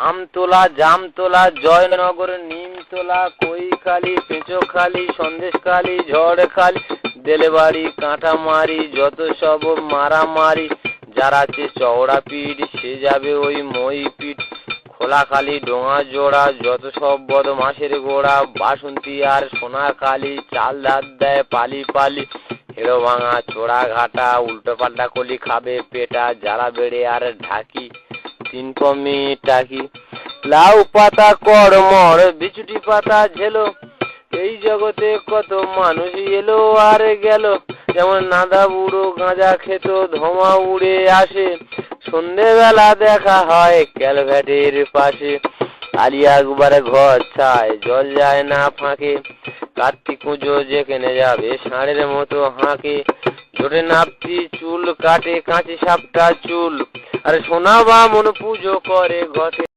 আমতলা, জামতলা, জয়নগর, নিমতলা, কৈখালি, পেঁচোখালি, সন্দেশখালি, ঝড়খালি, দেলেবাড়ি কাঁটামারি যত সব মারামারি, যারা আছে চওড়া পিঠ, সে যাবে ওই মই পিঠ। খোলাখালি ডোঙা জোড়া যত সব বদমাসের গোড়া, বাসন্তী আর সোনাখালি, চাল ধার দেয় পালি পালি। হেড়ো ভাঙা চোড়া ঘাটা উল্টো পাল্টা কলি খাবে পেটা, জ্বালা বেড়ে আর ঢাকি। তিন কমি টাকি লাউ পাতা কড়মড় বিচুটি পাতা ঝেলো। এই জগতে কত মানুষ এলো আর গেল। যেমন নাদা বুড়ো গাঁজা খেত, ধোঁয়া উড়ে আসে। সন্ধেবেলা দেখা হয় ক্যালভ্যাটের পাশে। আলিয়া একবারে ঘর ছায়, জল যায় না ফাঁকে। কার্তিক পুজো যেখানে যাবে, ষাঁড়ের মতো হাঁকে। জোরে নাপতি চুল কাটে, কাঁচি সাপটা চুল। আরে সোনা বামন পুজো করে ঘটে।